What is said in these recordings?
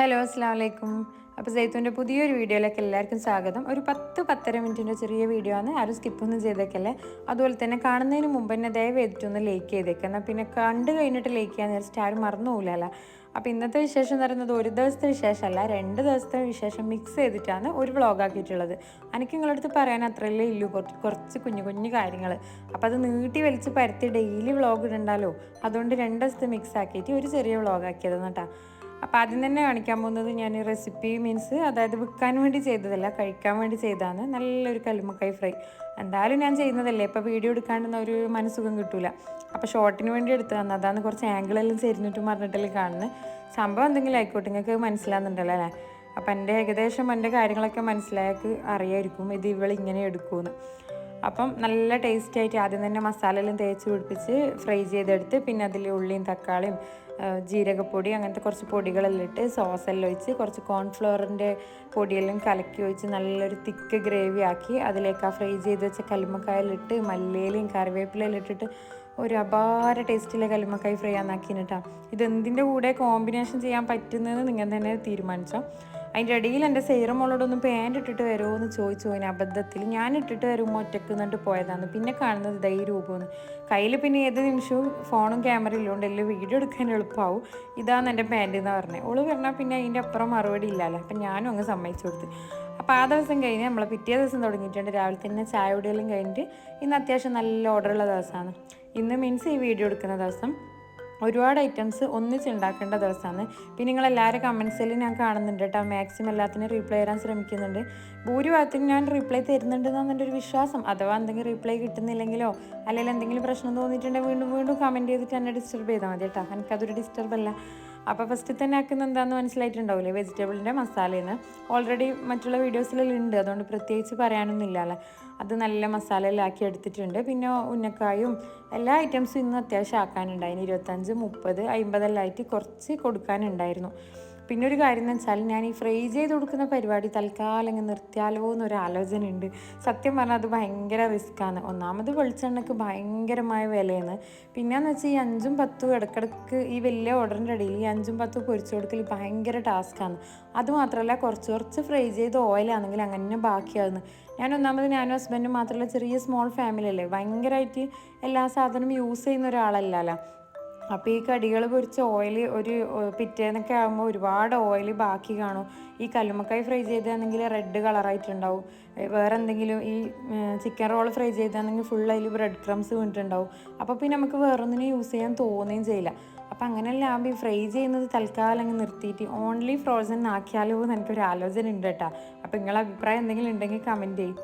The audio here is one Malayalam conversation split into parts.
ഹലോ അസ്സാം വലൈക്കും അപ്പോൾ സൈത്തുവിന്റെ പുതിയൊരു വീഡിയോയിലേക്ക് എല്ലാവർക്കും സ്വാഗതം. ഒരു പത്ത് പത്തര മിനിറ്റിന്റെ ചെറിയ വീഡിയോ ആണ്. ആരും സ്കിപ്പൊന്നും ചെയ്തേക്കല്ലേ. അതുപോലെ തന്നെ കാണുന്നതിന് മുമ്പ് തന്നെ ദയവ് ചെയ്തിട്ടൊന്ന് ലൈക്ക് ചെയ്തേക്കാം. എന്നാൽ പിന്നെ കണ്ടു കഴിഞ്ഞിട്ട് ലൈക്ക് ചെയ്യാന്ന് വെച്ചിട്ട് ആരും മറന്നു അപ്പോൾ ഇന്നത്തെ വിശേഷം എന്ന് പറയുന്നത് ഒരു ദിവസത്തെ വിശേഷമല്ല രണ്ട് ദിവസത്തെ വിശേഷം മിക്സ് ചെയ്തിട്ടാണ് ഒരു വ്ളോഗ് ആക്കിയിട്ടുള്ളത്. എനിക്ക് നിങ്ങളടുത്ത് പറയാൻ അത്രയല്ലേ ഇല്ലൂ കുറച്ച് കുറച്ച് കുഞ്ഞു കുഞ്ഞു കാര്യങ്ങൾ അപ്പോൾ അത് നീട്ടി വലിച്ച് പരത്തി ഡെയിലി വ്ളോഗ് ഇടണ്ടല്ലോ അതുകൊണ്ട് രണ്ട് ദിവസത്തെ മിക്സ് ആക്കിയിട്ട് ഒരു ചെറിയ വ്ളോഗ് അപ്പോൾ ആദ്യം തന്നെ കാണിക്കാൻ പോകുന്നത് ഞാൻ റെസിപ്പി മീൻസ് അതായത് വിൽക്കാൻ വേണ്ടി ചെയ്തതല്ല കഴിക്കാൻ വേണ്ടി ചെയ്തതാണ്. നല്ലൊരു കല്ലുമ്മക്കായി ഫ്രൈ എന്തായാലും ഞാൻ ചെയ്യുന്നതല്ലേ? ഇപ്പോൾ വീഡിയോ എടുക്കാണ്ടെന്ന ഒരു മനസ്സുഖം കിട്ടൂല. അപ്പോൾ ഷോർട്ടിന് വേണ്ടി എടുത്തു എടുത്തതാണ്. അതാണ് കുറച്ച് ആംഗിളെല്ലാം ചെരിഞ്ഞിട്ടും പറഞ്ഞിട്ടല്ലേ കാണുന്നത് സംഭവം എന്തെങ്കിലും ആയിക്കോട്ടെ നിങ്ങൾക്ക് മനസ്സിലാകുന്നുണ്ടല്ലോ അല്ലേ? അപ്പം എന്റെ ഏകദേശം എന്റെ കാര്യങ്ങളൊക്കെ മനസ്സിലാക്കി അറിയായിരിക്കും ഇത് ഇവളിങ്ങനെ എടുക്കുമെന്ന്. അപ്പം നല്ല ടേസ്റ്റി ആയിട്ട് ആദ്യം തന്നെ മസാലയെല്ലാം തേച്ച് പിടിപ്പിച്ച് ഫ്രൈ ചെയ്തെടുത്ത് പിന്നെ അതിൽ ഉള്ളിയും തക്കാളിയും ജീരകപ്പൊടി അങ്ങനത്തെ കുറച്ച് പൊടികളെല്ലാം ഇട്ട് സോസെല്ലാം ഒഴിച്ച് കുറച്ച് കോൺഫ്ലവറിന്റെ പൊടിയെല്ലാം കലക്കി ഒഴിച്ച് നല്ലൊരു തിക്ക് ഗ്രേവി ആക്കി അതിലേക്ക് ആ ഫ്രൈ ചെയ്ത് വെച്ച കല്ലുമ്മക്കായലിട്ട് മല്ലിയിലയും കറിവേപ്പിലയിലും ഇട്ടിട്ട് ഒരു അപാര ടേസ്റ്റിലെ കല്ലുമ്മക്കായി ഫ്രൈ ആന്നാക്കിനിട്ടാ ഇത് എന്തിന്റെ കൂടെ കോമ്പിനേഷൻ ചെയ്യാൻ പറ്റുന്നതെന്ന് നിങ്ങൾ തന്നെ തീരുമാനിച്ചോ. അതിന്റെ ഇടയിൽ എന്റെ സൈറ മോളോടൊന്നും പാന്റ് ഇട്ടിട്ട് വരുമോ എന്ന് ചോദിച്ചു. പോയിന് അബദ്ധത്തിൽ ഞാൻ ഇട്ടിട്ട് വരുമ്പോൾ ഒറ്റയ്ക്ക് നിന്നിട്ട് പോയതാണ് പിന്നെ കാണുന്നത് ദൈ രൂപമെന്ന് കയ്യിൽ പിന്നെ ഏത് നിമിഷവും ഫോണും ക്യാമറ ഇല്ലോണ്ട് എല്ലാം വീഡിയോ എടുക്കാൻ എളുപ്പമാവും ഇതാണ് എന്റെ പാന്റ് എന്ന് പറഞ്ഞത് ഓൾ പറഞ്ഞാൽ പിന്നെ അതിന്റെ അപ്പുറം മറുപടി ഇല്ലല്ലോ അപ്പം ഞാനും അങ്ങ് സമ്മതിച്ചു കൊടുത്ത്. അപ്പോൾ ആ ദിവസം കഴിഞ്ഞ് നമ്മൾ പിറ്റേ ദിവസം തുടങ്ങിയിട്ടുണ്ട്. രാവിലെ തന്നെ ചായ കുടിയെല്ലാം കഴിഞ്ഞിട്ട് ഇന്ന് അത്യാവശ്യം നല്ല ഓർഡറുള്ള ദിവസമാണ്. ഇന്ന് മീൻസ് ഈ വീഡിയോ എടുക്കുന്ന ദിവസം ഒരുപാട് ഐറ്റംസ് ഒന്നിച്ച് ഉണ്ടാക്കേണ്ട ദിവസമാണ്. പിന്നെ നിങ്ങൾ എല്ലാവരും കമൻസിൽ ഞാൻ കാണുന്നുണ്ട് കേട്ടോ. മാക്സിമം എല്ലാത്തിനും റീപ്ലൈ തരാൻ ശ്രമിക്കുന്നുണ്ട്. ഭൂരിഭാഗത്തിനും ഞാൻ റീപ്ലൈ തരുന്നുണ്ട് എന്റെ ഒരു വിശ്വാസം. അഥവാ എന്തെങ്കിലും റീപ്ലൈ കിട്ടുന്നില്ലെങ്കിലോ അല്ലെങ്കിൽ എന്തെങ്കിലും പ്രശ്നം തോന്നിയിട്ടുണ്ടെങ്കിൽ വീണ്ടും വീണ്ടും കമന്റ് ചെയ്തിട്ട് എന്നെ ഡിസ്റ്റർബ് ചെയ്താൽ മതി കേട്ടോ. എനിക്കതൊരു ഡിസ്റ്റർബ് അല്ല. അപ്പോൾ ഫസ്റ്റ് തന്നെ ആക്കുന്ന എന്താണെന്ന് മനസ്സിലായിട്ടുണ്ടാവില്ലേ വെജിറ്റബിളിന്റെ മസാലയെന്ന്. ഓൾറെഡി മറ്റുള്ള വീഡിയോസിലെല്ലാം ഉണ്ട് അതുകൊണ്ട് പ്രത്യേകിച്ച് പറയാനൊന്നുമില്ല അല്ലേ? അത് നല്ല മസാലയെല്ലാം ആക്കി എടുത്തിട്ടുണ്ട്. പിന്നെ ഉന്നക്കായും എല്ലാ ഐറ്റംസും ഇന്ന് അത്യാവശ്യം ആക്കാനുണ്ടായിരുന്നു ഇരുപത്തഞ്ച് മുപ്പത് അമ്പതെല്ലാം ആയിട്ട് കുറച്ച് കൊടുക്കാനുണ്ടായിരുന്നു. പിന്നെ ഒരു കാര്യം എന്ന് വെച്ചാൽ ഞാൻ ഈ ഫ്രൈ ചെയ്ത് കൊടുക്കുന്ന പരിപാടി തൽക്കാലം അങ്ങ് നിർത്തിയാലോ എന്നൊരു ആലോചന ഉണ്ട്. സത്യം പറഞ്ഞാൽ അത് ഭയങ്കര റിസ്ക്കാണ് ഒന്നാമത് വെളിച്ചെണ്ണക്ക് ഭയങ്കരമായ വിലയാണ്. പിന്നെയെന്ന് വെച്ചാൽ ഈ അഞ്ചും പത്തും ഇടക്കിടക്ക് ഈ വലിയ ഓർഡറിന്റെ ഇടയിൽ ഈ അഞ്ചും പത്തും പൊരിച്ചു കൊടുക്കൽ ഭയങ്കര ടാസ്ക്കാണ് അതുമാത്രമല്ല കുറച്ച് കുറച്ച് ഫ്രൈ ചെയ്ത് ഓയിലാണെങ്കിൽ അങ്ങനെ ബാക്കിയാകുന്നു ഞാൻ ഒന്നാമത് ഞാനും ഹസ്ബൻഡും മാത്രമല്ല ചെറിയ സ്മോൾ ഫാമിലി അല്ലേ? ഭയങ്കരമായിട്ട് എല്ലാ സാധനവും യൂസ് ചെയ്യുന്ന ഒരാളല്ലല്ലോ. അപ്പോൾ ഈ കടികൾ പൊരിച്ച ഓയിൽ ഒരു പിറ്റേന്നൊക്കെ ആകുമ്പോൾ ഒരുപാട് ഓയിൽ ബാക്കി കാണും. ഈ കല്ലുമ്മക്കായി ഫ്രൈ ചെയ്താണെങ്കിൽ റെഡ് കളറായിട്ടുണ്ടാവും വേറെ എന്തെങ്കിലും ഈ ചിക്കൻ റോൾ ഫ്രൈ ചെയ്താണെങ്കിൽ ഫുൾ അതിൽ ബ്രെഡ് ക്രംസ് വീണിട്ടുണ്ടാവും. അപ്പോൾ പിന്നെ നമുക്ക് വേറൊന്നിനും യൂസ് ചെയ്യാൻ തോന്നുകയും ചെയ്യില്ല. അപ്പം അങ്ങനെയല്ല ആകുമ്പോൾ ഈ ഫ്രൈ ചെയ്യുന്നത് തൽക്കാലം അങ്ങ് നിർത്തിയിട്ട് ഓൺലി ഫ്രോസൺ ആക്കിയാലോ എന്ന് എനിക്കൊരു ആലോചന ഉണ്ട് കേട്ടോ. അപ്പോൾ നിങ്ങളുടെ അഭിപ്രായം എന്തെങ്കിലും ഉണ്ടെങ്കിൽ കമന്റ് ചെയ്യും.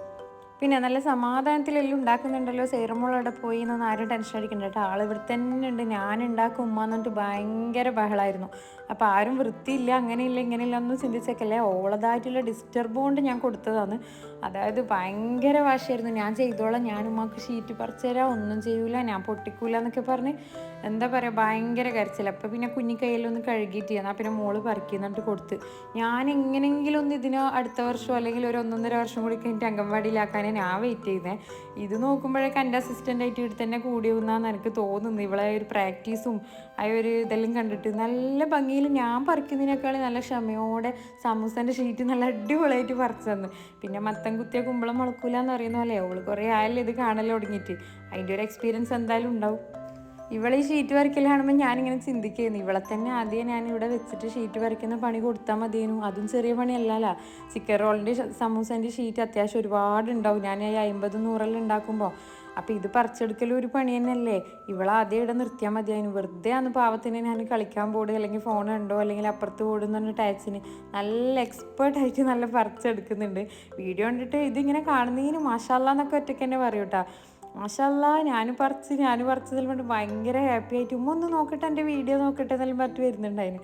പിന്നെ നല്ല സമാധാനത്തിലെല്ലാം ഉണ്ടാക്കുന്നുണ്ടല്ലോ. സേറമോളവിടെ പോയി എന്നൊന്നും ആരും ടെൻഷൻ അടിക്കണ്ട കേട്ടോ. ആൾ ഇവിടെ തന്നെ ഉണ്ട്. ഞാൻ ഉണ്ടാക്കും ഉമ്മ എന്നിട്ട് ഭയങ്കര ബഹളമായിരുന്നു അപ്പോൾ ആരും വൃത്തിയില്ല അങ്ങനെയില്ല ഇങ്ങനെയില്ല ഒന്നും ചിന്തിച്ചേക്കല്ലേ. ഓളതായിട്ടുള്ള ഡിസ്റ്റർബ് കൊണ്ട് ഞാൻ കൊടുത്തതാണ്. അതായത് ഭയങ്കര വാശിയായിരുന്നു. ഞാൻ ചെയ്തോളാം. ഞാൻ ഉമ്മക്ക് ഷീറ്റ് പറിച്ചു തരാം. ഒന്നും ചെയ്യൂല. ഞാൻ പൊട്ടിക്കൂല എന്നൊക്കെ പറഞ്ഞ് എന്താ പറയുക ഭയങ്കര കരച്ചിൽ അപ്പോൾ പിന്നെ കുഞ്ഞി കയ്യിലൊന്ന് കഴുകിയിട്ട് എന്നാൽ പിന്നെ മോൾ പറിക്കുന്നിട്ട് കൊടുത്ത്. ഞാൻ എങ്ങനെയെങ്കിലും ഒന്ന് ഇതിന് അടുത്ത വർഷം അല്ലെങ്കിൽ ഒരു ഒന്നൊന്നര വർഷം കൂടി കഴിഞ്ഞിട്ട് അംഗൻവാടിയിലാക്കാനേ ഞാൻ വെയിറ്റ് ചെയ്യുന്നത് ഇത് നോക്കുമ്പോഴൊക്കെ എന്റെ അസിസ്റ്റന്റ് ആയിട്ട് ഇവിടെ തന്നെ കൂടി വന്നാന്ന് എനിക്ക് തോന്നുന്നു. ഇവളെ ഒരു പ്രാക്ടീസും ആ ഒരു ഇതെല്ലാം കണ്ടിട്ട് നല്ല ഭംഗിയിൽ ഞാൻ പറിക്കുന്നതിനേക്കാൾ നല്ല ക്ഷമയോടെ സമൂസന്റെ ഷീറ്റ് നല്ല അടിപൊളിയായിട്ട് പറിച്ചു തന്നു. പിന്നെ മത്തം കുത്തിയ കുമ്പളം മുളക്കൂല എന്ന് പറയുന്ന പോലെ അവൾ കുറേ ആയാലും ഇത് കാണൽ തുടങ്ങിയിട്ട്. അതിന്റെ ഒരു എക്സ്പീരിയൻസ് എന്തായാലും ഉണ്ടാവും. ഇവളെ ഈ ഷീറ്റ് വരയ്ക്കൽ കാണുമ്പോൾ ഞാനിങ്ങനെ ചിന്തിക്കുന്നു. ഇവളെ തന്നെ ആദ്യം ഞാൻ ഇവിടെ വെച്ചിട്ട് ഷീറ്റ് വരയ്ക്കുന്ന പണി കൊടുത്താൽ മതിയേനു. അതും ചെറിയ പണിയല്ലല്ല. ചിക്കൻ റോളിന്റെ സമൂസന്റെ ഷീറ്റ് അത്യാവശ്യം ഒരുപാട് ഉണ്ടാവും ഞാൻ ഈ അമ്പത് നൂറെല്ലാം ഉണ്ടാക്കുമ്പോൾ അപ്പോൾ ഇത് പറിച്ചെടുക്കലും ഒരു പണി തന്നെയല്ലേ? ഇവളെ ആദ്യം ഇവിടെ നിർത്തിയാൽ മതിയായിരുന്നു വെറുതെ അന്ന് പാവത്തിന് ഞാൻ കളിക്കാൻ പോടുക അല്ലെങ്കിൽ ഫോൺ ഉണ്ടോ അല്ലെങ്കിൽ അപ്പുറത്ത് പോടുന്ന പറഞ്ഞ ടാച്ചിന് നല്ല എക്സ്പേർട്ടായിട്ട് നല്ല പറിച്ചെടുക്കുന്നുണ്ട്. വീഡിയോ കണ്ടിട്ട് ഇതിങ്ങനെ കാണുന്നതിന് മാഷാല്ല എന്നൊക്കെ ഒറ്റയ്ക്ക് തന്നെ പറയും കേട്ടോ മാഷല്ല ഞാൻ പറിച്ച് ഞാൻ പറിച്ചതിൽ കൊണ്ട് ഭയങ്കര ഹാപ്പി ആയിട്ട്. ഉമ്മ ഒന്ന് നോക്കട്ടെ എന്റെ വീഡിയോ നോക്കട്ടെ എന്നെല്ലാം പറ്റി വരുന്നുണ്ടായിരുന്നു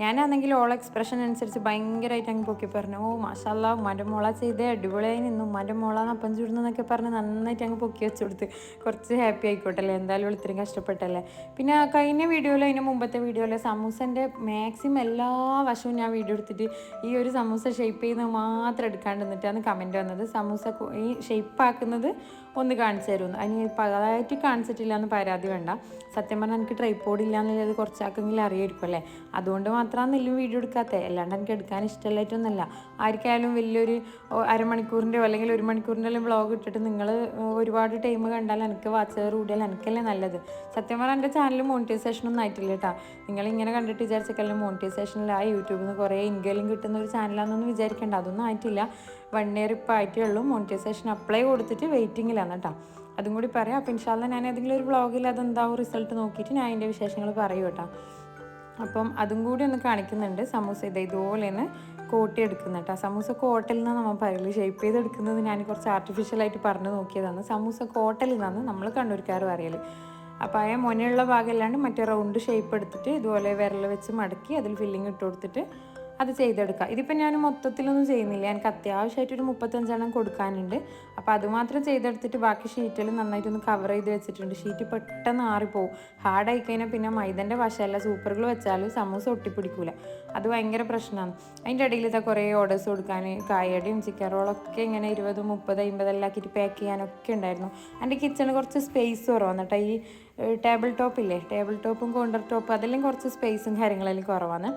ഞാനാണെങ്കിൽ ഓൾ എക്സ്പ്രഷൻ അനുസരിച്ച് ഭയങ്കരമായിട്ട് അങ്ങ് പൊക്കി പറഞ്ഞു. ഓ മാഷല്ല ഉമ്മാന്റെ മോള ചെയ്തേ അടിപൊളിയായി നിന്നു. ഉമ്മാന്റെ മോള അപ്പം ചൂടുന്നൊക്കെ പറഞ്ഞ് നന്നായിട്ട് അങ്ങ് പൊക്കി വെച്ചു കൊടുത്ത്. കുറച്ച് ഹാപ്പി ആയിക്കോട്ടെ അല്ലേ എന്തായാലും അവൾ ഇത്രയും കഷ്ടപ്പെട്ടല്ലേ? പിന്നെ കഴിഞ്ഞ വീഡിയോയിൽ അതിന് മുമ്പത്തെ വീഡിയോയിൽ സമൂസന്റെ മാക്സിമം എല്ലാ വശവും ഞാൻ വീഡിയോ എടുത്തിട്ട് ഈ ഒരു സമൂസ ഷേപ്പ് ചെയ്യുന്നത് മാത്രം എടുക്കാണ്ട് നിന്നിട്ടാണ് കമന്റ് വന്നത്. സമൂസ ഈ ഷേപ്പ് ആക്കുന്നത് ഒന്ന് കാണിച്ചു തരുമെന്ന്. അതിന് പകതായിട്ട് കാണിച്ചിട്ടില്ല എന്ന് പരാതി വേണ്ട. സത്യം പറഞ്ഞാൽ എനിക്ക് ട്രൈപ്പോഡ് ഇല്ല എന്നുള്ളത് കുറച്ചാക്കെങ്കിലും അറിയായിരിക്കും അല്ലേ? അതുകൊണ്ട് മാത്രം മാത്രമാണ് എല്ലാം വീഡിയോ എടുക്കാത്തത് അല്ലാണ്ട് എനിക്ക് എടുക്കാൻ ഇഷ്ടമല്ലായിട്ടൊന്നുമല്ല ആർക്കായാലും വലിയൊരു അരമണിക്കൂറിന്റെയോ അല്ലെങ്കിൽ ഒരു മണിക്കൂറിന്റെ ബ്ലോഗ് ഇട്ടിട്ട് നിങ്ങൾ ഒരുപാട് ടൈം കണ്ടാൽ എനിക്ക് വാച്ച് കൂടിയാൽ എനിക്കല്ലേ നല്ലത്. സത്യം പറഞ്ഞാൽ എന്റെ ചാനൽ മോണിറ്റൈസേഷൻ ഒന്നും ആയിട്ടില്ല കേട്ടോ നിങ്ങളിങ്ങനെ കണ്ടിട്ട് വിചാരിച്ചൊക്കെയല്ലേ മോണിറ്റൈസേഷനിൽ ആ യൂട്യൂബിൽ നിന്ന് കുറേ ഇൻകലും കിട്ടുന്ന ഒരു ചാനലാണെന്നൊന്നും വിചാരിക്കേണ്ട. അതൊന്നും ആയിട്ടില്ല. വൺ ഇയർ ഇപ്പോൾ ആയിട്ടേ ഉള്ളൂ. മോണിറ്റൈസേഷൻ അപ്ലൈ കൊടുത്തിട്ട് വെയിറ്റിങ്ങിലാണ് കേട്ടോ അതും കൂടി പറയാം. അപ്പം ഇൻഷാല്ല ഞാൻ ഏതെങ്കിലും ഒരു വ്ളോഗിൽ അതെന്താവും റിസൾട്ട് നോക്കിയിട്ട് ഞാൻ അതിന്റെ വിശേഷങ്ങൾ പറയൂ കേട്ടോ. അപ്പം അതും കൂടി ഒന്ന് കാണിക്കുന്നുണ്ട്. സമൂസ ഇത് ഇതുപോലെ തന്നെ കോട്ടി എടുക്കുന്ന കേട്ടോ. സമൂസ കോട്ടിൽ നിന്നാണ് നമ്മൾ പറയൽ. ഷേപ്പ് ചെയ്തെടുക്കുന്നത് ഞാൻ കുറച്ച് ആർട്ടിഫിഷ്യലായിട്ട് പറഞ്ഞു നോക്കിയതാണ്. സമൂസ കോട്ടലിൽ നിന്നാണ് നമ്മൾ കണ്ണൂർക്കാർ പറയൽ അപ്പോൾ ആ മുനയുള്ള ഭാഗമല്ലാണ്ട് മറ്റേ റൗണ്ട് ഷേപ്പ് എടുത്തിട്ട് ഇതുപോലെ വിരൽ വെച്ച് മടക്കി അതിൽ ഫില്ലിങ് ഇട്ട് കൊടുത്തിട്ട് അത് ചെയ്തെടുക്കുക ഇതിപ്പോൾ ഞാൻ മൊത്തത്തിലൊന്നും ചെയ്യുന്നില്ല. എനിക്ക് അത്യാവശ്യമായിട്ട് ഒരു മുപ്പത്തഞ്ചെണ്ണം കൊടുക്കാനുണ്ട്. അപ്പോൾ അതുമാത്രം ചെയ്തെടുത്തിട്ട് ബാക്കി ഷീറ്റിൽ നന്നായിട്ടൊന്ന് കവർ ചെയ്ത് വെച്ചിട്ടുണ്ട്. ഷീറ്റ് പെട്ടെന്ന് ആറിപ്പോവും. ഹാർഡായി കഴിഞ്ഞാൽ പിന്നെ മൈദന്റെ വശമല്ല. സൂപ്പറുകൾ വെച്ചാലും സമൂസ ഒട്ടിപ്പിടിക്കൂല. അത് ഭയങ്കര പ്രശ്നമാണ്. അതിന്റെ ഇടയിൽ ഇതാ കുറേ ഓർഡേഴ്സ് കൊടുക്കാൻ കായടയും ചിക്കൻ റോളൊക്കെ ഇങ്ങനെ ഇരുപത് മുപ്പത് അമ്പതെല്ലാം ആക്കിയിട്ട് പാക്ക് ചെയ്യാനൊക്കെ ഉണ്ടായിരുന്നു. എന്റെ കിച്ചണിൽ കുറച്ച് സ്പേസ് കുറവാണ് ഈ ടേബിൾ ടോപ്പ് ഇല്ലേ? ടേബിൾ ടോപ്പും കൗണ്ടർ ടോപ്പും അതെല്ലാം കുറച്ച് സ്പേസും കാര്യങ്ങളെല്ലാം കുറവാണ്.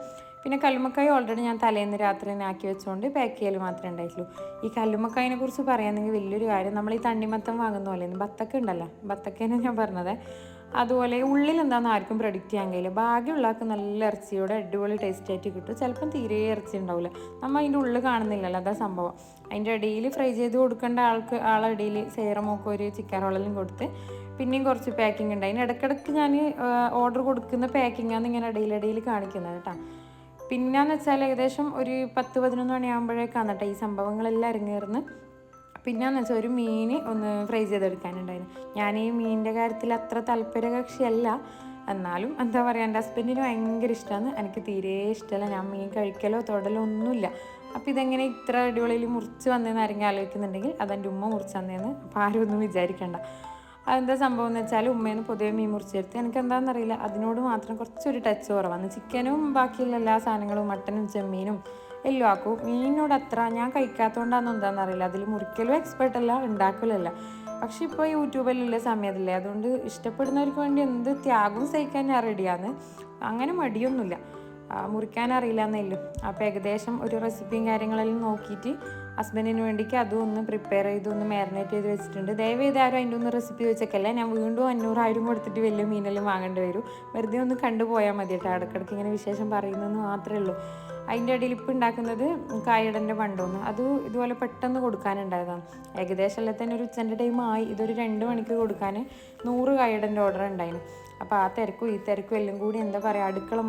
പിന്നെ കല്ലുമ്മക്കായ ഓൾറെഡി ഞാൻ തലേന്ന് രാത്രി തന്നെ ആക്കി വെച്ചുകൊണ്ട് പാക്ക് ചെയ്യൽ മാത്രമേ ഉണ്ടായിട്ടുള്ളൂ. ഈ കല്ലുമ്മക്കായനെ കുറിച്ച് പറയുകയാണെങ്കിൽ വലിയൊരു കാര്യം നമ്മൾ ഈ തണ്ണിമത്തം വാങ്ങുന്ന പോലെ ബത്തക്ക ഉണ്ടല്ലോ ബത്തക്കേനെ ഞാൻ പറഞ്ഞത്. അതുപോലെ ഉള്ളിൽ എന്താണെന്ന് ആർക്കും പ്രൊഡിക്റ്റ് ചെയ്യാൻ കഴിയില്ല. ഭാഗ്യമുള്ളവർക്ക് നല്ല ഇറച്ചിയോടെ അടിപൊളി ടേസ്റ്റ് ആയിട്ട് കിട്ടും. ചിലപ്പം തീരെ ഇറച്ചി ഉണ്ടാവില്ല നമ്മൾ അതിന്റെ ഉള്ളിൽ കാണുന്നില്ലല്ലോ അതാ സംഭവം. അതിന്റെ ഇടയിൽ ഫ്രൈ ചെയ്ത് കൊടുക്കേണ്ട ആൾക്ക് ആളിടയിൽ സേറമൊക്കെ ഒരു ചിക്കൻ റോളെല്ലാം കൊടുത്ത് പിന്നെയും കുറച്ച് പാക്കിംഗ് ഉണ്ട്. അതിന് ഇടയ്ക്കിടയ്ക്ക് ഞാൻ ഓർഡർ കൊടുക്കുന്ന പാക്കിംഗാണ് ഇങ്ങനെ ഇടയിലിടയിൽ കാണിക്കുന്നത് കേട്ടോ. പിന്നെന്ന് വെച്ചാൽ ഏകദേശം ഒരു പത്ത് പതിനൊന്ന് മണിയാകുമ്പോഴേക്കാണ് കേട്ടോ ഈ സംഭവങ്ങളെല്ലാം ഇറങ്ങിയിരുന്ന് പിന്നെന്ന് വെച്ചാൽ ഒരു മീൻ ഒന്ന് ഫ്രൈ ചെയ്തെടുക്കാനുണ്ടായിരുന്നു. ഞാൻ ഈ മീനിന്റെ കാര്യത്തിൽ അത്ര താല്പര്യ കക്ഷിയല്ല എന്നാലും എന്താ പറയുക എന്റെ ഹസ്ബൻഡിന് ഭയങ്കര ഇഷ്ടമാണ്. എനിക്ക് തീരെ ഇഷ്ടമല്ല. ഞാൻ മീൻ കഴിക്കലോ തൊടലോ ഒന്നുമില്ല. അപ്പോൾ ഇതെങ്ങനെ ഇത്ര അടിപൊളിയിൽ മുറിച്ച് വന്നതെന്ന് ആരെങ്കിലും ആലോചിക്കുന്നുണ്ടെങ്കിൽ അതെന്റെ ഉമ്മ മുറിച്ച് വന്നതെന്ന് അപ്പോൾ ആരും ഒന്നും വിചാരിക്കണ്ട. അതെന്താ സംഭവം എന്ന് വെച്ചാൽ ഉമ്മേന്ന് പൊതുവെ മീൻ മുറിച്ചെടുത്ത് എനിക്ക് എന്താണെന്നറിയില്ല അതിനോട് മാത്രം കുറച്ചൊരു ടച്ച് കുറവാണ്. ചിക്കനും ബാക്കിയുള്ള എല്ലാ സാധനങ്ങളും മട്ടനും ചെമ്മീനും എല്ലാം ആക്കും. മീനിനോട് അത്ര ഞാൻ കഴിക്കാത്തതുകൊണ്ടാണെന്ന് എന്താണെന്നറിയില്ല അതിൽ മുറിക്കലും എക്സ്പേർട്ട് അല്ല ഉണ്ടാക്കലല്ല പക്ഷെ ഇപ്പോൾ യൂട്യൂബിലുള്ള സമയത്തില്ലേ അതുകൊണ്ട് ഇഷ്ടപ്പെടുന്നവർക്ക് വേണ്ടി എന്ത് ത്യാഗവും സഹിക്കാൻ ഞാൻ റെഡിയാണ് അങ്ങനെ മടിയൊന്നുമില്ല. മുറിക്കാൻ അറിയില്ല എന്നേലും അപ്പോൾ ഏകദേശം ഒരു റെസിപ്പിയും കാര്യങ്ങളെല്ലാം നോക്കിയിട്ട് ഹസ്ബൻഡിന് വേണ്ടിക്ക് അതും ഒന്ന് പ്രിപ്പയർ ചെയ്ത് ഒന്ന് മാരിനേറ്റ് ചെയ്ത് വെച്ചിട്ടുണ്ട്. ദയവേത് ആരും അതിന്റെ ഒന്ന് റെസിപ്പി വെച്ചേക്കല്ല. ഞാൻ വീണ്ടും അഞ്ഞൂറായിരം കൊടുത്തിട്ട് വലിയ മീനെല്ലാം വാങ്ങേണ്ടി വരും. വെറുതെ ഒന്ന് കണ്ടുപോയാൽ മതി കേട്ടോ. ഇടയ്ക്കിടയ്ക്ക് ഇങ്ങനെ വിശേഷം പറയുന്നതെന്ന് മാത്രമേ ഉള്ളൂ. അതിന്റെ ഇടയിൽ ഇപ്പം ഉണ്ടാക്കുന്നത് കായടന്റെ പണ്ടോന്ന് അത് ഇതുപോലെ പെട്ടെന്ന് കൊടുക്കാനുണ്ടായതാണ്. ഏകദേശം എല്ലാം തന്നെ ഒരു ഉച്ചന്റെ ടൈം ആയി. ഇതൊരു രണ്ട് മണിക്ക് കൊടുക്കാൻ നൂറ് കായടന്റെ ഓർഡർ ഉണ്ടായിരുന്നു അപ്പോൾ ആ തിരക്കും ഈ തിരക്കും എല്ലാം കൂടി എന്താ പറയുക അടുക്കള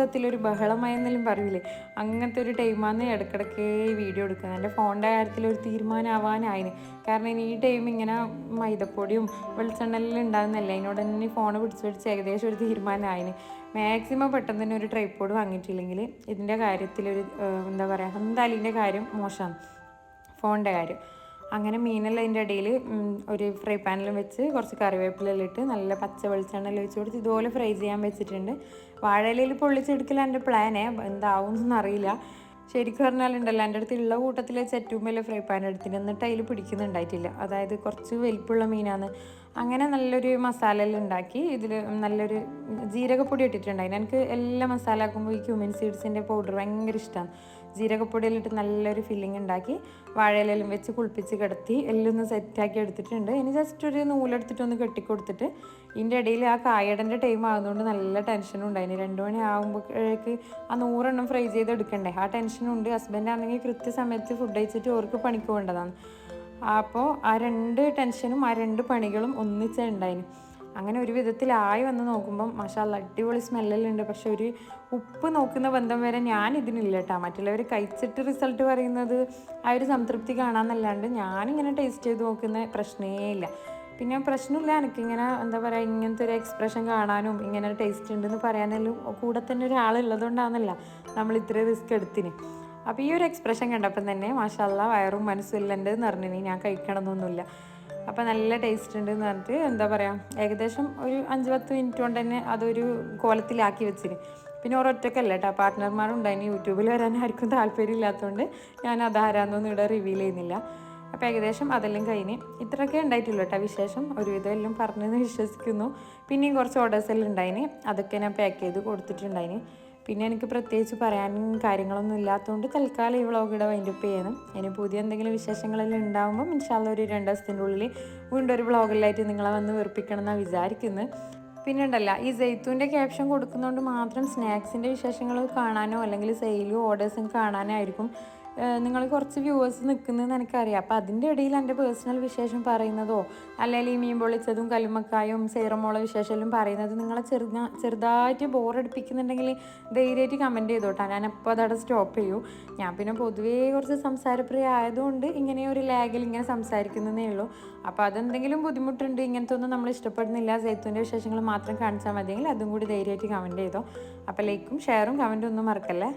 മൊത്തത്തിലൊരു ബഹളമായെന്നെല്ലാം പറയൂലേ അങ്ങനത്തെ ഒരു ടൈമാണ് ഇടയ്ക്കിടയ്ക്ക് വീഡിയോ എടുക്കുന്നത്. എന്റെ ഫോണിന്റെ കാര്യത്തിൽ ഒരു തീരുമാനമാവാനായിന്. കാരണം ഇനി ഈ ടൈം ഇങ്ങനെ മൈദപ്പൊടിയും വെളിച്ചെണ്ണലും ഉണ്ടാകുന്നല്ലേ അതിനോട് തന്നെ ഫോൺ പിടിച്ച് പിടിച്ച് ഏകദേശം ഒരു തീരുമാനമായിന്. മാക്സിമം പെട്ടെന്ന് തന്നെ ഒരു ട്രൈപ്പോഡ് വാങ്ങിയിട്ടില്ലെങ്കിൽ ഇതിന്റെ കാര്യത്തിലൊരു എന്താ പറയുക എന്തായാലും ഇതിന്റെ കാര്യം മോശമാണ്. ഫോണിന്റെ കാര്യം. അങ്ങനെ മീനെല്ലാം അതിന്റെ ഇടയിൽ ഒരു ഫ്രൈ പാനിലും വെച്ച് കുറച്ച് കറിവേപ്പിലെല്ലാം ഇട്ട് നല്ല പച്ച വെളിച്ചെണ്ണ വെച്ച് കൊടുത്ത് ഇതുപോലെ ഫ്രൈ ചെയ്യാൻ വെച്ചിട്ടുണ്ട്. വാഴയിലയിൽ പൊള്ളിച്ചെടുക്കലാണ് എന്റെ പ്ലാനേ എന്താവും എന്നറിയില്ല ശരിക്കും പറഞ്ഞാലുണ്ടല്ലോ എന്റെ അടുത്ത് ഉള്ള കൂട്ടത്തിൽ വെച്ച് ഏറ്റവും വലിയ ഫ്രൈ പാൻ എടുത്തിട്ട് എന്നിട്ട് അതിൽ പിടിക്കുന്നുണ്ടായിട്ടില്ല. അതായത് കുറച്ച് വലിപ്പുള്ള മീനാണ്. അങ്ങനെ നല്ലൊരു മസാല എല്ലാം ഉണ്ടാക്കി. ഇതിൽ നല്ലൊരു ജീരകപ്പൊടി ഇട്ടിട്ടുണ്ടായി എനിക്ക് എല്ലാ മസാല ആക്കുമ്പോൾ ഈ ക്യൂമിൻ സീഡ്സിന്റെ പൗഡർ ഭയങ്കര ഇഷ്ടമാണ് ജീരകപ്പൊടിയിലിട്ട് നല്ലൊരു ഫില്ലിംഗ് ഉണ്ടാക്കി. വാഴയിലെല്ലാം വെച്ച് കുളിപ്പിച്ച് കിടത്തി എല്ലാം ഒന്ന് സെറ്റാക്കി എടുത്തിട്ടുണ്ട്. ഇനി ജസ്റ്റ് ഒരു നൂലെടുത്തിട്ട് ഒന്ന് കെട്ടിക്കൊടുത്തിട്ട് ഇതിന്റെ ഇടയിൽ ആ കായടന്റെ ടൈം ആകുന്നതുകൊണ്ട് നല്ല ടെൻഷനും ഉണ്ടായിന് രണ്ട് മണി ആകുമ്പോഴേക്ക് ആ നൂറെണ്ണം ഫ്രൈ ചെയ്ത് എടുക്കണ്ടേ? ആ ടെൻഷനുണ്ട് ഹസ്ബൻഡ് ആണെങ്കിൽ കൃത്യസമയത്ത് ഫുഡ് കഴിച്ചിട്ട് ഓർക്ക് പണിക്ക് പോകേണ്ടതാണ്. അപ്പോൾ ആ രണ്ട് ടെൻഷനും ആ രണ്ട് പണികളും ഒന്നിച്ചേ ഉണ്ടായിന് അങ്ങനെ ഒരു വിധത്തിലായി വന്ന് നോക്കുമ്പം മഷാല്ല അടിപൊളി സ്മെല്ലെല്ലാം ഉണ്ട് പക്ഷെ ഒരു ഉപ്പ് നോക്കുന്ന ബന്ധം വരെ ഞാൻ ഇതിനില്ല കേട്ടോ മറ്റുള്ളവർ കഴിച്ചിട്ട് റിസൾട്ട് പറയുന്നത് ആ ഒരു സംതൃപ്തി കാണാമെന്നല്ലാണ്ട് ഞാനിങ്ങനെ ടേസ്റ്റ് ചെയ്ത് നോക്കുന്ന പ്രശ്നമേ ഇല്ല. പിന്നെ പ്രശ്നമില്ല എനിക്കിങ്ങനെ എന്താ പറയുക ഇങ്ങനത്തെ ഒരു എക്സ്പ്രഷൻ കാണാനും ഇങ്ങനെ ടേസ്റ്റ് ഉണ്ടെന്ന് പറയാനെല്ലാം കൂടെ തന്നെ ഒരാളുള്ളതുകൊണ്ടാണെന്നല്ല നമ്മൾ ഇത്ര റിസ്ക് എടുത്തിന്. അപ്പോൾ ഈ ഒരു എക്സ്പ്രഷൻ കണ്ടപ്പം തന്നെ മാഷാല്ല വയറും മനസ്സും എല്ലാം ഉണ്ട് എന്ന് പറഞ്ഞു ഞാൻ കഴിക്കണമെന്നൊന്നുമില്ല അപ്പോൾ നല്ല ടേസ്റ്റ് ഉണ്ട് എന്ന് പറഞ്ഞിട്ട് എന്താ പറയുക ഏകദേശം ഒരു അഞ്ച് പത്ത് മിനിറ്റ് കൊണ്ട് തന്നെ അതൊരു കോലത്തിലാക്കി വെച്ചിന്. പിന്നെ ഒരൊറ്റക്കല്ല കേട്ടോ പാർട്ട്ണർമാരും ഇനി യൂട്യൂബിൽ വരാൻ ആർക്കും താല്പര്യമില്ലാത്തതുകൊണ്ട് ഞാൻ അതാരാന്നൊന്നും ഇവിടെ റിവീൽ ചെയ്യുന്നില്ല. അപ്പോൾ ഏകദേശം അതെല്ലാം കഴിഞ്ഞ് ഇത്രയൊക്കെ ഉണ്ടായിട്ടുള്ളൂ കേട്ടോ വിശേഷം. ഒരുവിധം എല്ലാം പറഞ്ഞെന്ന് വിശ്വസിക്കുന്നു. പിന്നെയും കുറച്ച് ഓർഡേഴ്സ് എല്ലാം ഉണ്ടായിന്. അതൊക്കെ ഞാൻ പാക്ക് ചെയ്ത് കൊടുത്തിട്ടുണ്ടായിന്. പിന്നെ എനിക്ക് പ്രത്യേകിച്ച് പറയാനും കാര്യങ്ങളൊന്നും ഇല്ലാത്തതുകൊണ്ട് തൽക്കാലം ഈ വ്ളോഗ് ഇവിടെ വൈൻഡപ്പ് ചെയ്യണം ഇനി പുതിയ എന്തെങ്കിലും വിശേഷങ്ങളെല്ലാം ഉണ്ടാകുമ്പോൾ ഇൻഷാല്ല ഒരു രണ്ട് ദിവസത്തിന്റെ ഉള്ളിൽ വീണ്ടും ഒരു വ്ളോഗിലായിട്ട് നിങ്ങളെ വന്ന് വെറുപ്പിക്കണം എന്നാണ് വിചാരിക്കുന്നത് പിന്നെ ഉണ്ടല്ല ഈ ജെയ്ത്തൂന്റെ ക്യാപ്ഷൻ കൊടുക്കുന്നതുകൊണ്ട് മാത്രം സ്നാക്സിന്റെ വിശേഷങ്ങൾ കാണാനോ അല്ലെങ്കിൽ സെയിലും ഓർഡേഴ്സും കാണാനോ ആയിരിക്കും നിങ്ങൾ കുറച്ച് വ്യൂവേഴ്സ് നിൽക്കുന്നതെന്ന് എനിക്കറിയാം. അപ്പോൾ അതിന്റെ ഇടയിൽ എന്റെ പേഴ്സണൽ വിശേഷം പറയുന്നതോ അല്ലെങ്കിൽ ഈ മീൻ പൊള്ളിച്ചതും കല്ലുമ്മക്കായും സേറമോള വിശേഷമെല്ലാം പറയുന്നത് നിങ്ങളെ ചെറുതാ ചെറുതായിട്ട് ബോറടിപ്പിക്കുന്നുണ്ടെങ്കിൽ ധൈര്യമായിട്ട് കമന്റ് ചെയ്തോട്ടാ. ഞാൻ അപ്പോൾ അതവിടെ സ്റ്റോപ്പ് ചെയ്യൂ. ഞാൻ പിന്നെ പൊതുവേ കുറച്ച് സംസാരപ്രിയ ആയതുകൊണ്ട് ഇങ്ങനെ ഒരു ലാഗിൽ ഇങ്ങനെ സംസാരിക്കുന്നതേ ഉള്ളൂ. അപ്പോൾ അതെന്തെങ്കിലും ബുദ്ധിമുട്ടുണ്ട് ഇങ്ങനത്തെ ഒന്നും നമ്മൾ ഇഷ്ടപ്പെടുന്നില്ല സേത്തുവിന്റെ വിശേഷങ്ങൾ മാത്രം കാണിച്ചാൽ മതിയെങ്കിൽ അതും കൂടി ധൈര്യമായിട്ട് കമന്റ് ചെയ്തോ. അപ്പോൾ ലൈക്കും ഷെയറും കമന്റും ഒന്നും മറക്കല്ലേ?